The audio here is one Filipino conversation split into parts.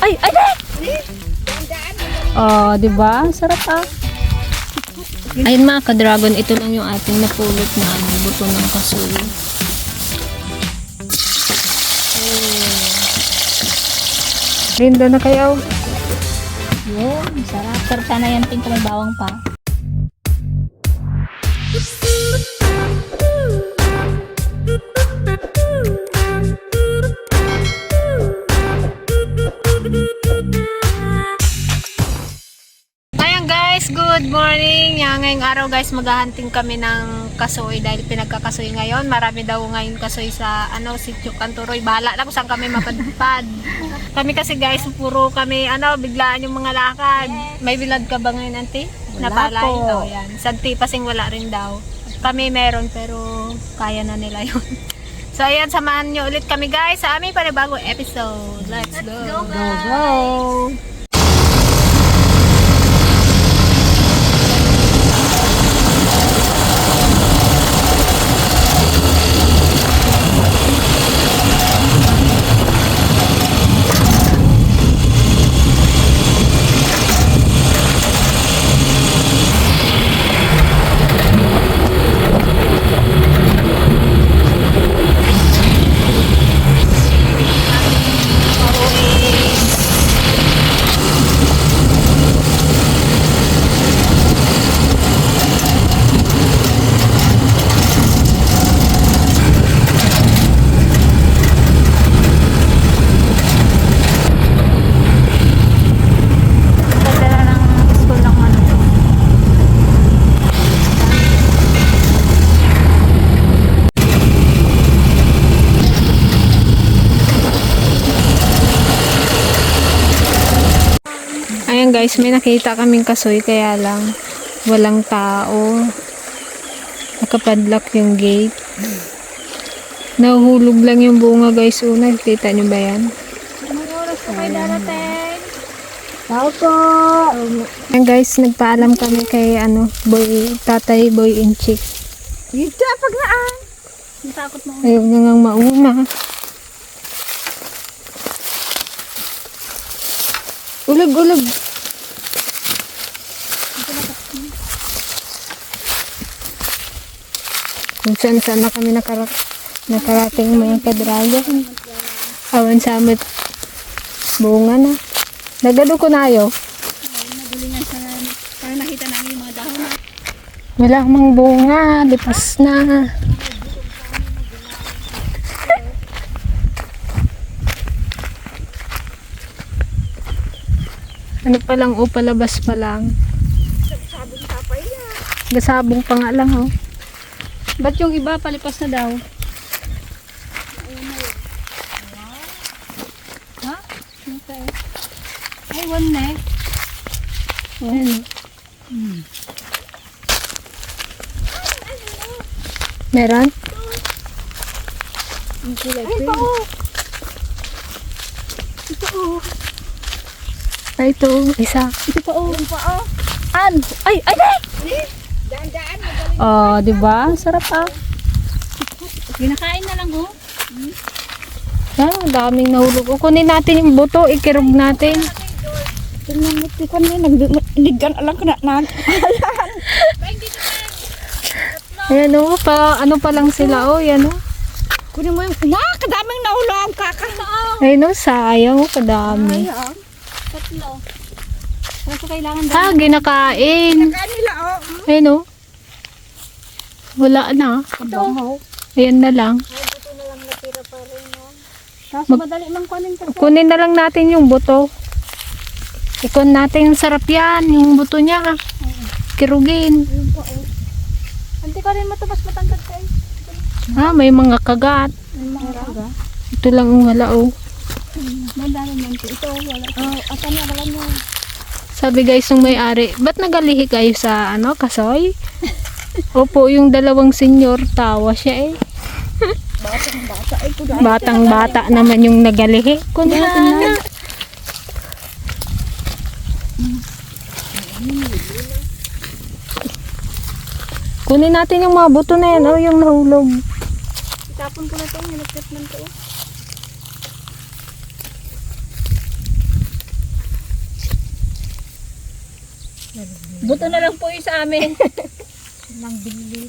Ay, ay, ay! Oh, di ba? Sarap ah. Ayun mga ka-dragon, ito lang yung ating napulot na ano, buto ng kasoy. Linda na kayo. Yun, sarap. Sarap sana yan ting kung may bawang pa. Good morning. Yan, ngayong araw guys, maghahunting kami ng kasoy dahil pinagkakasoy ngayon. Marami daw ngayon kasoy sa ano, sityo Kanturoy. Bahala na kung saan kami mapadpad. kami kasi guys, puro kami ano, biglaan yung mga lakad. May bilad ka ba ngayon, auntie? Wala Napalay po. daw yan. Sa tipasing wala rin daw. Kami meron pero kaya na nila yun. So ayan, samahan nyo ulit kami guys sa aming panibagong episode. Let's, go. Go, go! Pagdala guys, may nakita kaming kasoy kaya lang walang tao. Nakapadlock yung gate. Nahuhulog lang yung bunga guys. O, nakikita nyo ba yan? Oras ka may darating? Tao po! Ayan guys, nagpaalam kami kay ano, boy, tatay, boy and chick. Dito, pag naan! Ang takot mo. Ayaw na ngang mauna. Ulag, ulag. Kung saan saan na kami nakara nakarating mga kadragon. Awan sa amat bunga na. Nagado ko na ayo. Nagulingan sa para nakita namin yung mga dahon na. Wala mang bunga. Lipas na. ano pa lang o palabas pa lang. Sabong tapay na. Gasabong pa nga lang oh. Ba't yung iba palipas na daw? Ha? Okay. Ay, one na eh. Ano? Meron? Ang kulay Ay, pa oh. Ito oh. Ay, ito. Isa. Ito pa oh. Ito pa oh. An! Ay, ay, ay! Oh, di ba? Sarap ah. Ginakain na lang oh. Ah, daming nahulog. O, kunin natin yung buto. Ikirog natin. Tingnan mo, tikon na, nagdigan alam ko na. Ayan o. Pa, ano pa lang sila oh. Yan o. Kunin mo yung, na, kadaming nahulog, kaka. Ayun o. Sayang o. Kadami. Ayan. Tatlo. Kaso kailangan. Ah, ginakain. Kanila oh. Ayun o. Wala na. Kabangaw. Ayan na lang. Kaso madali lang kunin kasi. Kunin na lang natin yung buto. Ikon natin yung sarap yan. Yung buto niya. Kirugin. Yun po oh. Hindi ka rin matubas matangkad kayo. Ah, may mga kagat. May mga raga. Ito lang ang wala oh. Madami man po. Ito wala. Oh, ata niya wala niya. Sabi guys nung may-ari, ba't nagalihi kayo sa ano, kasoy? Opo, yung dalawang senyor, tawa siya eh. Batang bata ay. Batang bata naman yung nagalihi. Kunya na. Kunin natin yung mga buto na yan, oh, yung nahulog. Itapon ko na ito, nilagkat man ito. Buto na lang po yung sa amin. Nang bigli.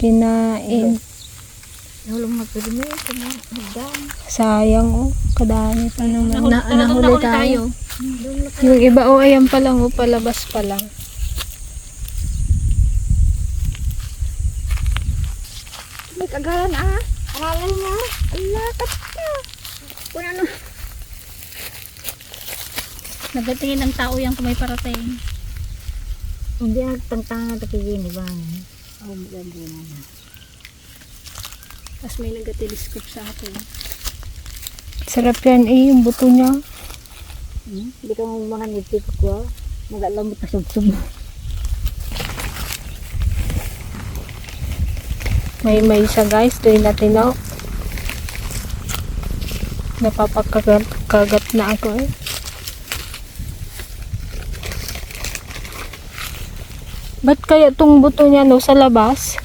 Kinain. Nahulong magpilimi. Kumagdang. Sayang oh. Kadami pa naman. Nahuli, Na, nahuli tayo. tayo. Yung iba oh, ayan pa lang oh. Palabas pa lang. May kagalan ah. Aralan na. Allah, kapta. Kung ano. Nagatingin ng tao yan kung may parating. Hindi nagtangtang na takigini ba? Oh, maganda na. Tapos may nagatelescope sa akin. Sarap yan eh. Yung buto niya. Hmm? Hindi ka mo mga nitip ko. Magalamot na subsub. May may isa guys. Doon natin oh. Napapakagat kagat na ako eh. Ba't kaya tong buto niya no sa labas?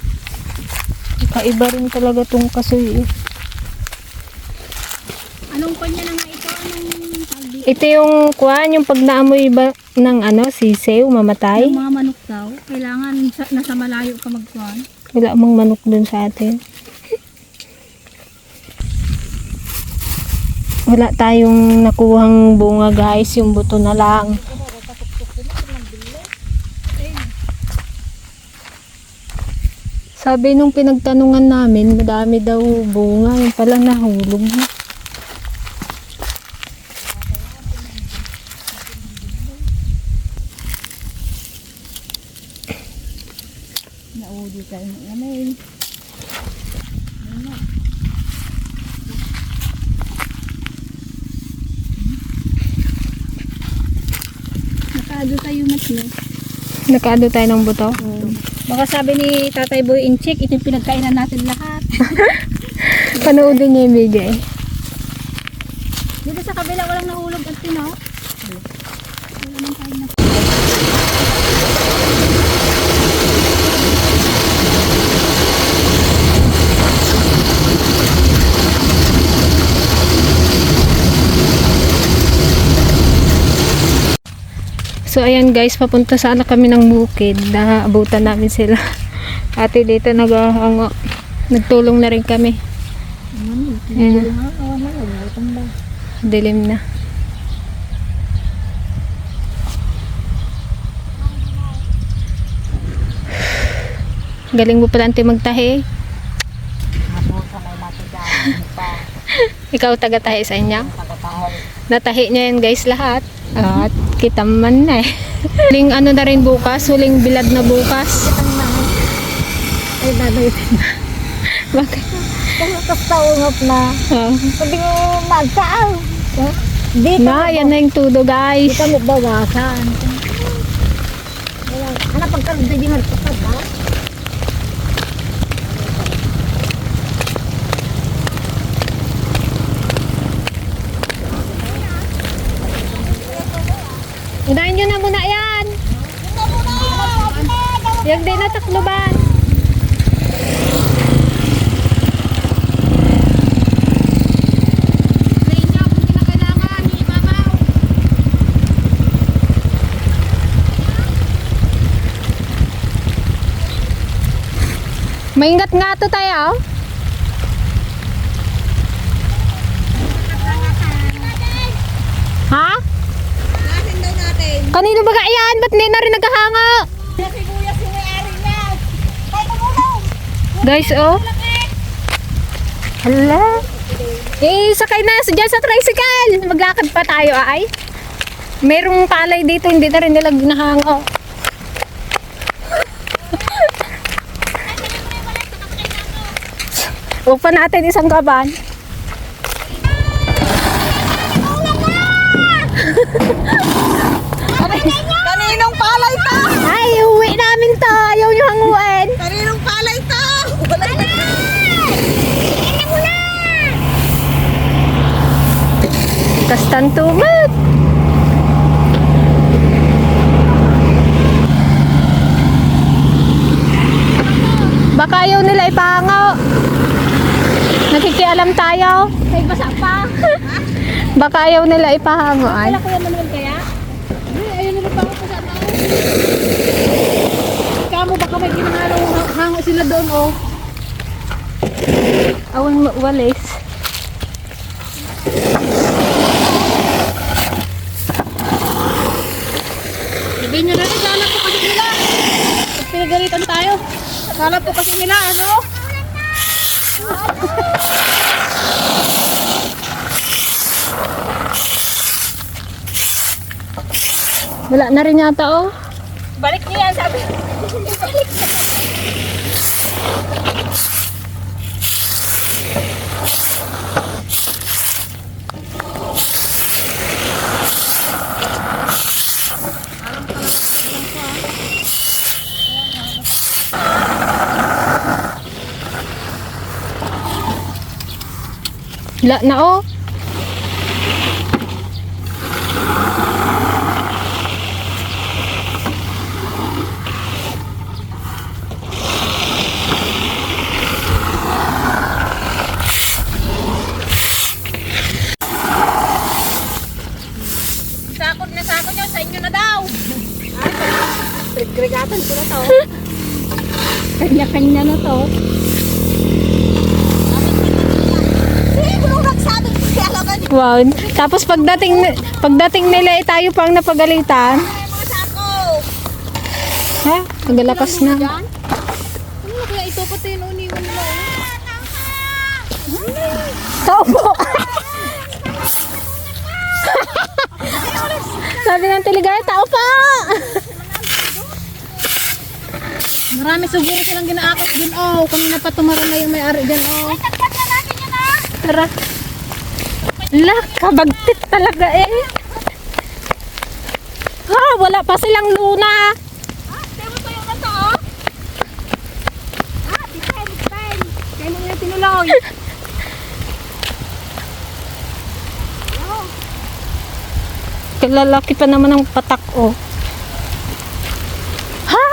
Kakaiba rin talaga tong kasoy eh. Anong kanya na nga ito? Anong tawag dito? Ito yung kuan, yung pag naamoy ba ng ano, sisew, mamatay. Yung mga manok daw, kailangan sa, nasa malayo ka magkuhan. Wala mang manok dun sa atin. Wala tayong nakuhang bunga guys, yung buto na lang. Sabi nung pinagtanungan namin, madami daw bunga, yung pala nahulog na. Naudi tayo ng amin. Nakaado tayo matlo. Nakaado tayo ng buto. Baka sabi ni Tatay Boy in check, ito yung pinagkainan natin lahat. Panoodin niya yung video eh. Dito sa kabila walang nahulog at tino. Wala naman tayo na. So ayan guys, papunta sana kami ng bukid. Naabutan namin sila. Ate dito naghahango. Nagtulong na rin kami. Ayan, dilim na. Galing mo pala ante magtahi. Ikaw taga-tahi sa inyo? Natahi niya yan guys lahat. At kita man na eh. Huling ano na rin bukas, huling bilad na bukas. Ay, babay. Bakit? Kung nakastawangap na. Ah. Sabi mo, magkaaw. Dito. Na, yan na yung tudo guys. Dito mo bawasan. Ano pagkaroon di marapapag ha? Unahin nyo na muna yan. Yung di na takloban. Maingat nga to tayo. Ha? Kanino ba yan? Ba't hindi na rin naghahanga? Guys, oh. Hala. Eh, sakay na dyan sa tricycle. Maglakad pa tayo, ay. Merong palay dito, hindi na rin nila ginahanga. Huwag pa natin isang kaban. Kastan tumat. Baka ayaw nila ipangaw. Nakikialam tayo. May basa pa. Baka ayaw nila ipahango ay. Wala kuya Manuel kaya? Ay, ayun nila pa sa ano. Kamo baka may ginangalo hango sila doon oh. Awan mo, walis. Sabihin nyo na rin, hanap po kasi nila. Pinagalitan tayo. Hanap po kasi nila, ano? Wala na rin yata oh. Balik niyo yan, sabi. Balik Wala na oh. Sakot na sakot nyo, sa inyo na daw. Regregatan ko na to. Kanya-kanya na to. Sige, kung nagsabi ko siya lang ganito. Wow. Tapos pagdating pagdating nila eh, tayo pang napagalitan. Ha? Nagalakas na. Ano kaya ito pati yung uniwan nila oh. Tao po. Sabi ng tiligay, tao pa. Marami siguro silang ginaakot dun oh. Kanina pa tumaran na yung may-ari dyan oh. Tagpat na natin yun ah. Tara. La, kabagtit talaga eh. Ha, wala pa silang luna. Ah, tayo mo yung nasa oh. Ah, defend, defend. Kaya mo yung tinuloy. Kalalaki pa naman ng patak oh. Ha?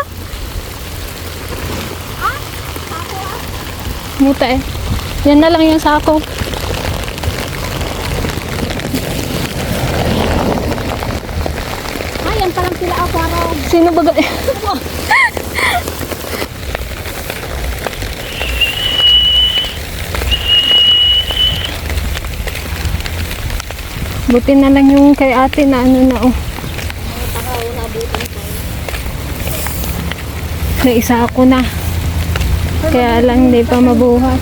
Muta eh. Yan na lang yung sako. Ay, yan pa lang sila oh. Parang Sino ba? ga- Buti na lang yung kay ate na ano na oh. Na isa ako na. Kaya lang hindi pa mabuhat.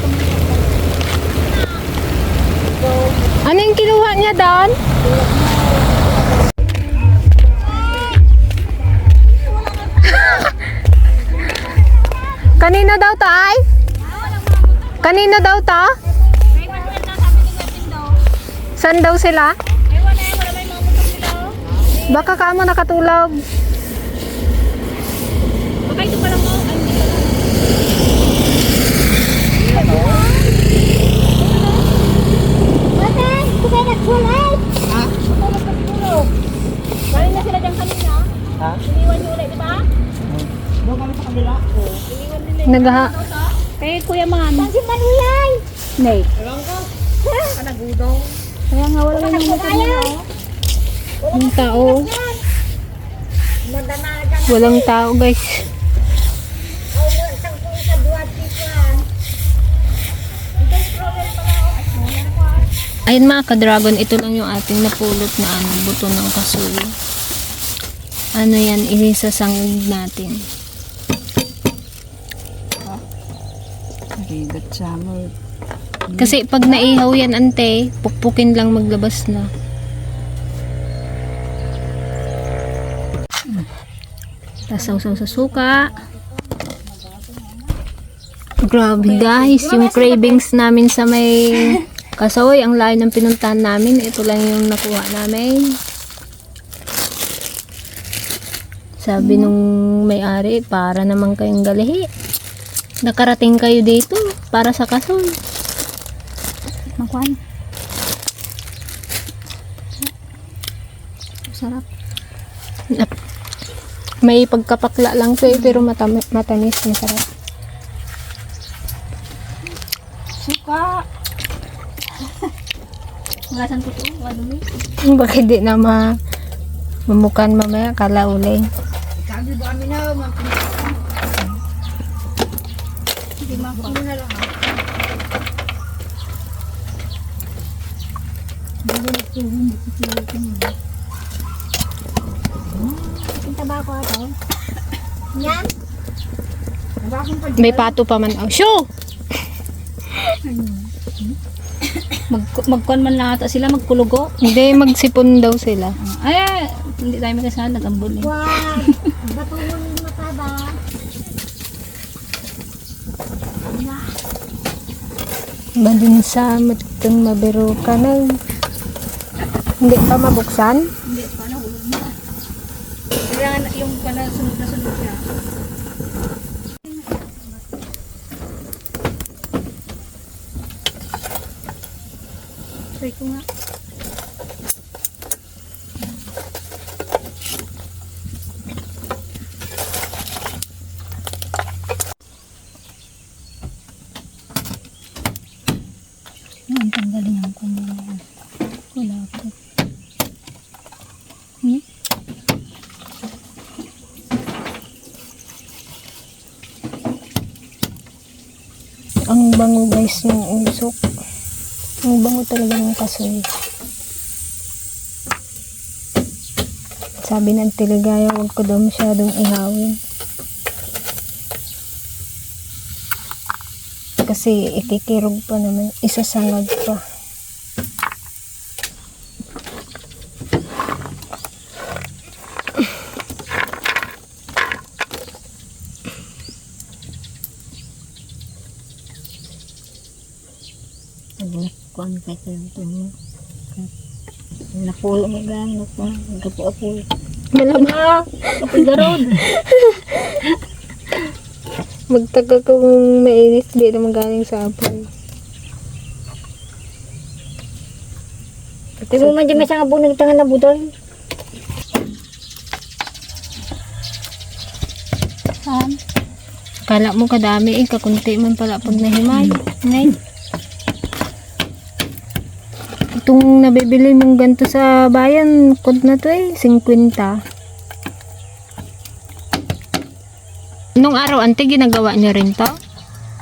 Ano yung kinuha niya doon? Kanino daw ta ay? Kanino daw daw. San daw sila? Baka kamo nakatulog. Baka ito pa lang nagsulay. Ha? Tulog ka siguro. Galing na sila dyan kanina. Ha? Iniwan niyo ulit, di ba? Nagha kay Kuya Man. Saan si Manuyay? Nay. Kanagudong. Kaya nga wala nang mga kanina oh. ng tao. Walang tao guys. Ko. Ayun mga ka-dragon, ito lang yung ating napulot na ano, buto ng kasoy. Ano yan, inisasangag natin. Rigat summer. Kasi pag naihaw yan ante, pukpukin lang maglabas na. Tasaw-saw sa suka. Grabe guys, yung cravings namin sa may kasoy, ang layo ng pinuntahan namin. Ito lang yung nakuha namin. Sabi nung may-ari, para naman kayong galihi. Nakarating kayo dito para sa kasoy. Makuan. Sarap. May pagkapakla lang to eh, pero matami- matamis, masarap. Suka. Wala saan totoo. Wala dumi. Bakit di na ma Mamukan mamaya, kala ulay. Ikabi ba kami na, pinakasan? Hindi mako na lang ha. Pinta ba ako ito? Yan? Nabakong pa May pato pa man. Oh, shoo! Mag, magkuhan man lang ata sila, magkulugo. Hindi, magsipon daw sila. Ay, ay, hindi tayo magkasala, nag-ambol eh. Wag! Bato mo yung mataba. Ba din sa matutong mabiro ka na. Hindi pa mabuksan? Hindi, paano ulog na? Kailangan yung pala sunod na sunod siya. Try ko nga. Ang tanggalin ang kanya. Wala po. Hmm? Ang bango guys ng usok. Ang bango talaga ng kasoy. Sabi ng tiligaya, huwag ko daw masyadong ihawin. Kasi ikikirog pa naman, isasangag pa. Kuan kay ko yung tumo. Napulo mo lang, napulo. Nagkapo-apulo. Malamang! Kapag garon. Magtaga ka kung mainit, di naman galing sa apoy. Ito mo man dyan may isang abong nagtangan na budol. Saan? Kala mo kadami eh, kakunti man pala pag nahimay. Ngay. Itong nabibili mong ganito sa bayan, kod na to eh, 50. Nung araw, ante, ginagawa niyo rin to?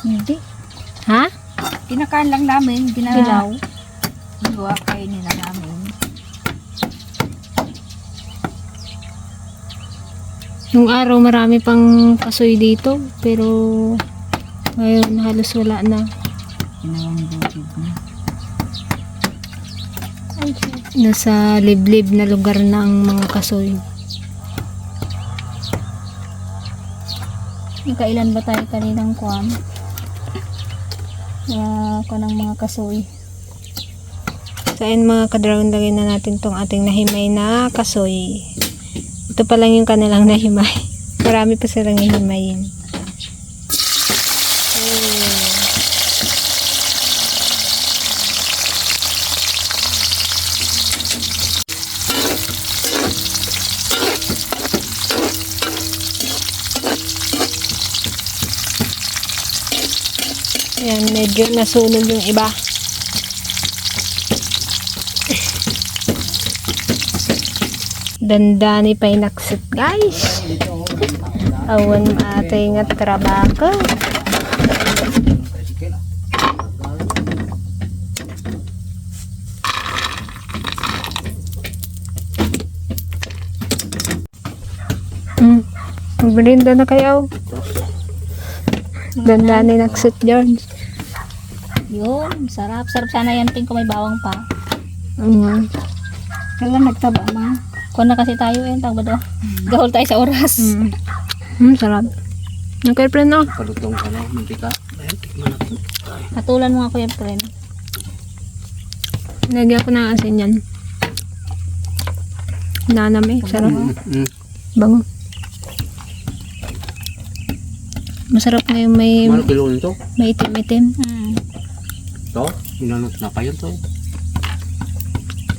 Hindi. Ha? Kinakaan lang namin, ginagaw. Gawa kayo nila namin. Nung araw, marami pang kasoy dito, pero ngayon halos wala na. Ginawang bukid na. Nasa liblib na lugar na ang mga kasoy. Kailan ba tayo kaninang kuwan? Uh, kanang mga kasoy. So ayun mga kadragon, lagay na natin tong ating nahimay na kasoy. Ito pa lang yung kanilang nahimay. Marami pa silang hihimayin. Medyo nasunog yung iba. Dandani pa inaksit guys. Awan ate nga trabaho. Hmm. Magbirinda na kayo. Dandani naksit dyan. Yun, sarap. Sarap sana yan ting kung may bawang pa. Mm. Kailan nagtaba ma? Kuha na kasi tayo eh, tawag ba Gahol tayo sa oras. Mm. Mm, sarap. Okay, friend, no? Palutong ano, mantika. Ayan, tikman natin. Mo nga kuya friend. Lagyan ko ng asin yan. Nanam eh. Sarap. Mm. Bango. Masarap na yung may, Malo kilo nito? may itim-itim. Hmm. To, sinunod na pa yun to.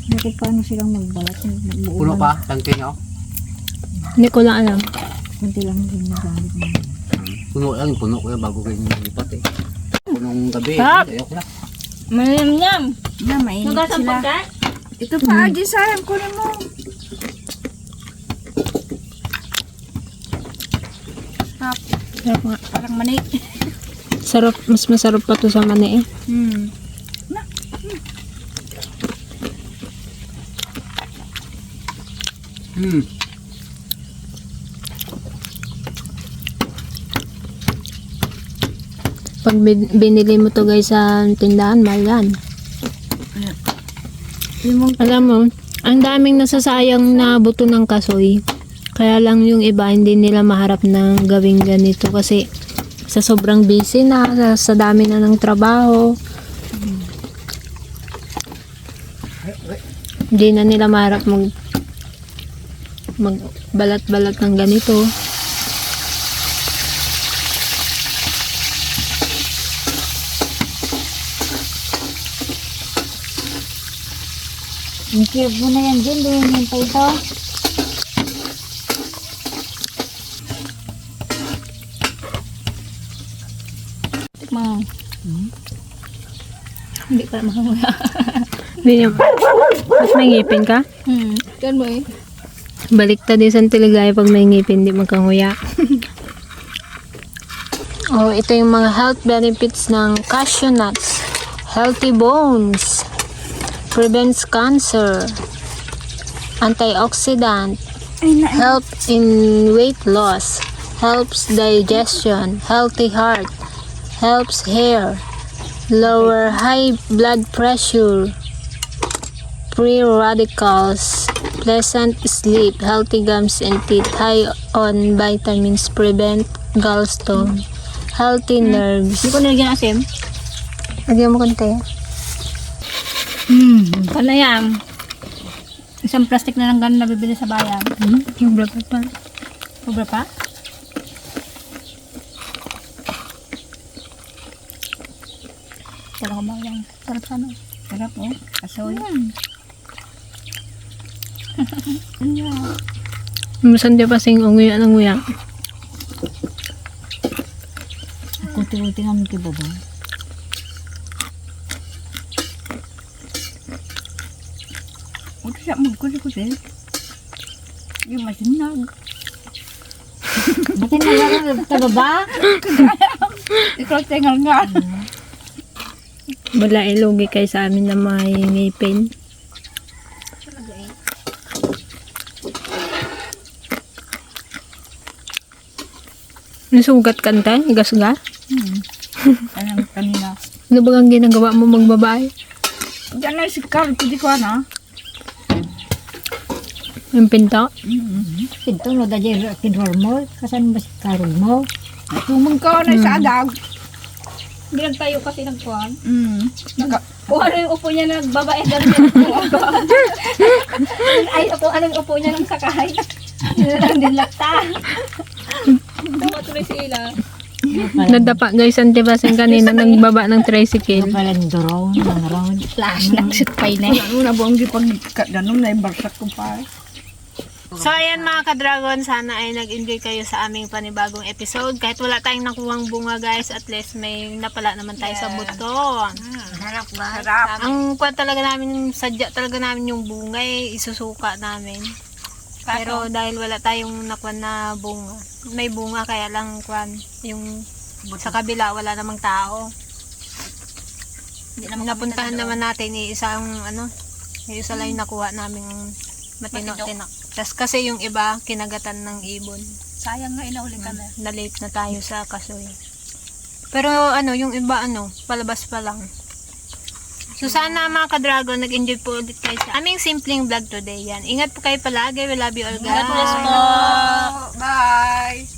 Hindi ko paano silang magbalat. Magbuo Puno pa, tangke nyo. Oh. Hindi ko lang alam. Kunti lang yung nagamit. Puno lang, puno ko yan bago kayo nilipat eh. Punong gabi, Stop. ayoko na. Mayam-yam. Na, mainit sila. pagkain. Ito pa, mm. Sarang, kunin mo. Hap, parang manik. Sarap, mas masarap pa to sa mani eh. Hmm. Hmm. Pag bin- binili mo to guys sa tindahan, mahal yan. Alam mo, ang daming nasasayang na buto ng kasoy. Kaya lang yung iba hindi nila maharap ng gawing ganito kasi sa sobrang busy na, sa, sa dami na ng trabaho. Hindi na nila maharap mag magbalat-balat ng ganito. Yung cube mo yan dyan, doon yung pa. Tikman. Hindi pa makanguya. Hindi niya. Mas may ngipin ka? Hmm. Yan mo eh. Baliktad din sa tiligaya pag may ngipin, di magkanguya. oh, ito yung mga health benefits ng cashew nuts. Healthy bones. Prevents cancer. Antioxidant. Help in weight loss. Helps digestion. Healthy heart. Helps hair. Lower high blood pressure. Free radicals, pleasant sleep, healthy gums and teeth, high on vitamins, prevent gallstone, healthy nerves. Hindi ko nilagyan asim. Lagyan mo konti. Hmm. Yan? Isang plastic na lang ganun nabibili sa bayan. Hmm? Yung black pa. Sobra pa? Wala ko ba yan? Sarap sana. Sarap oh. Kasoy. Masan di pa sing unguya ng nguya. Kunti-kunti namin ito ba Huwag siya magkusi-kusi. Yung masinag. Ba't nalalang ito ba? Ikaw tingal nga. Wala ilugi kay sa amin na may ngipin. Nasugat kanta? Gasga? Hmm. Anong kanina. Ano ba ang ginagawa mo magbabae? Diyan na si Carl. Pwede ko na. Yung pinto? Ito no, dahil kinhor mo. Kasan ba si mo? Tumang ka na sa adag. Hindi nagtayo kasi ng kuwan. Mm. Naka, Kung ano yung upo niya nagbabae daw niya. Ay, kung ano yung upo niya ng sakay. Yun na lang din lakta. Tumatuloy sila. Nadapa guys, ang tibasing kanina nagbaba ng Ito tricycle. pala ng drone, ng round. Flash lang shoot pa yun ano na buong di pag ganun na yung barsak ko pa. So ayan mga ka-dragon, sana ay nag-enjoy kayo sa aming panibagong episode. Kahit wala tayong nakuwang bunga guys, at least may napala naman tayo sa buto. Harap ba? Harap. Ang kuwan talaga namin, sadya talaga namin yung bunga eh, isusuka namin. Pero dahil wala tayong nakuan na bunga, may bunga kaya lang kuwan, yung sa kabila wala namang tao. Napuntahan naman natin ni isang ano, yung isa lang yung nakuha namin matino-tinak. Tas kasi yung iba, kinagatan ng ibon. Sayang nga inauli kami. Na-late na tayo sa kasoy. Pero ano, yung iba ano, palabas pa lang. So sana mga ka-dragon, nag-enjoy po ulit kayo sa aming simpleng vlog today. Yan. Ingat po kayo palagi. We love you all guys. God bless po. Bye.